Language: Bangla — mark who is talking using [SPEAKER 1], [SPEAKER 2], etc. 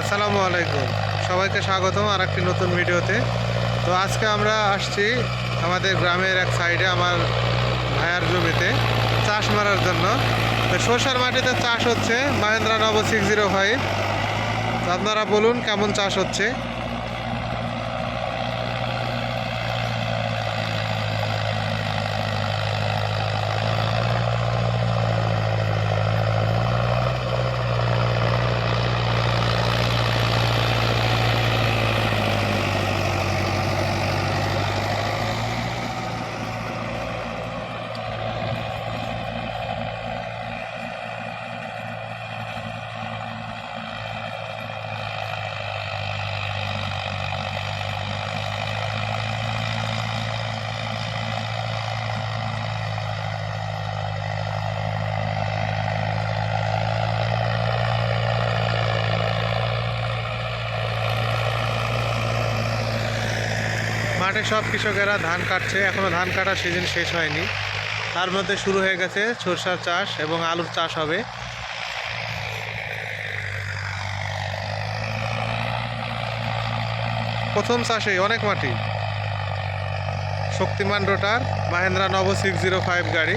[SPEAKER 1] আসসালামু আলাইকুম। সবাইকে স্বাগতম আর একটি নতুন ভিডিওতে। তো আজকে আমরা আসছি আমাদের গ্রামের এক সাইডে আমার ভাইয়ার জমিতে চাষ মারার জন্য। তো সরষার মাটিতে চাষ হচ্ছে মাহেন্দ্রা নব সিক্স জিরো ফাইভ আপনারা বলুন কেমন চাষ হচ্ছে? মাঠে সব কৃষকেরা ধান কাটছে এখনও ধান কাটার সিজন শেষ হয়নি। তার মধ্যে শুরু হয়ে গেছে সরষার চাষ এবং আলুর চাষ হবে। প্রথম চাষে অনেক মাটি। শক্তিমান রোটার, মাহেন্দ্রা নব সিক্স জিরো ফাইভ গাড়ি।